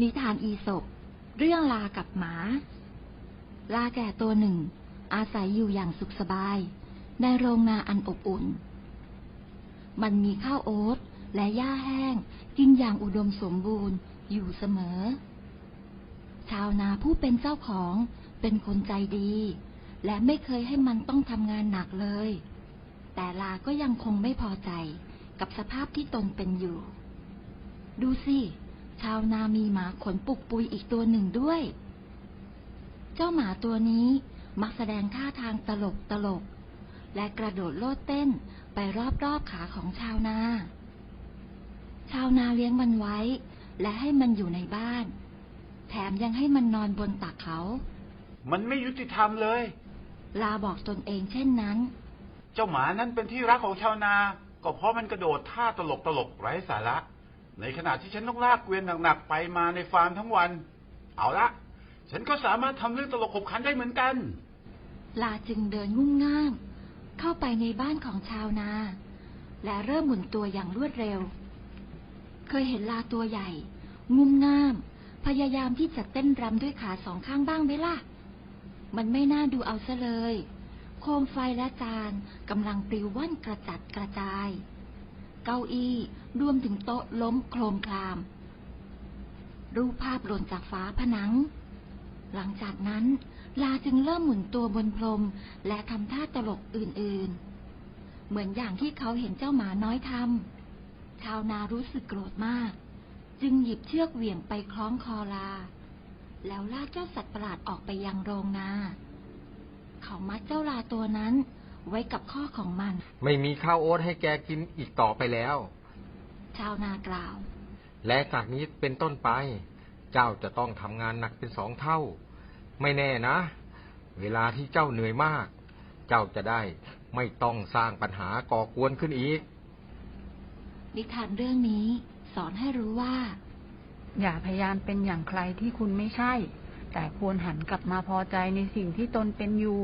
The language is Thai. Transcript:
นิทานอีสบเรื่องลากับหมา ลาแก่ตัวหนึ่ง อาศัยอยู่อย่างสุขสบาย ในโรงนาอันอบอุ่น มันมีข้าวโอ๊ตและหญ้าแห้งกินอย่างอุดมสมบูรณ์อยู่เสมอ ชาวนาผู้เป็นเจ้าของเป็นคนใจดี และไม่เคยให้มันต้องทำงานหนักเลย แต่ลาก็ยังคงไม่พอใจกับสภาพที่ตนเป็นอยู่ ดูสิ ชาวนามีหมาขนปุกปุยอีกตัวหนึ่งด้วย เจ้าหมาตัวนี้มักแสดงท่าทางตลกตลก และกระโดดโลดเต้นไปรอบๆขาของชาวนา ชาวนาเลี้ยงมันไว้ และให้มันอยู่ในบ้าน แถมยังให้มันนอนบนตักเขา มันไม่ยุติธรรมเลย ลาบอกตนเองเช่นนั้น เจ้าหมานั้นเป็นที่รักของชาวนา ก็เพราะมันกระโดดท่าตลกตลกๆไร้สาระ ในขณะที่ฉันต้องลากเกวียนหนักๆไปมาในฟาร์มทั้งวัน เอาละ ฉันก็สามารถทำเรื่องตลกขบขันได้เหมือนกัน ลาจึงเดินงุ่มง่าม เข้าไปในบ้านของชาวนา และเริ่มหมุนตัวอย่างรวดเร็ว เคยเห็นลาตัวใหญ่ งุ่มง่าม พยายามที่จะเต้นรำด้วยขาสองข้างบ้างไหมล่ะ มันไม่น่าดูเอาซะเลย โคมไฟและจานกำลังปลิวว่อนกระจัดกระจาย เก้าอี้ รวมถึงโต๊ะล้มโครมคลาม รูปภาพหล่นจากฝาผนัง หลังจากนั้น ลาจึงเริ่มหมุนตัวบนพรม และทำท่าตลกอื่นๆ เหมือนอย่างที่เขาเห็นเจ้าหมาน้อยทำชาวนารู้สึกโกรธมาก จึงหยิบเชือกเหวี่ยงไปคล้องคอลา แล้วลากเจ้าสัตว์ประหลาดออกไปยังโรงนา เขามัดเจ้าลาตัวนั้น ไว้กับข้อของมัน ไม่มีข้าวโอ๊ตให้แกกินอีกต่อไปแล้ว ชาวนากล่าว และจากนี้เป็นต้นไป เจ้าจะต้องทำงานหนักเป็นสองเท่า ไม่แน่นะ เวลาที่เจ้าเหนื่อยมาก เจ้าจะได้ไม่ต้องสร้างปัญหาก่อกวนขึ้นอีก นิทานเรื่องนี้สอนให้รู้ว่า อย่าพยายามเป็นอย่างใครที่คุณไม่ใช่ แต่ควรหันกลับมาพอใจในสิ่งที่ตนเป็นอยู่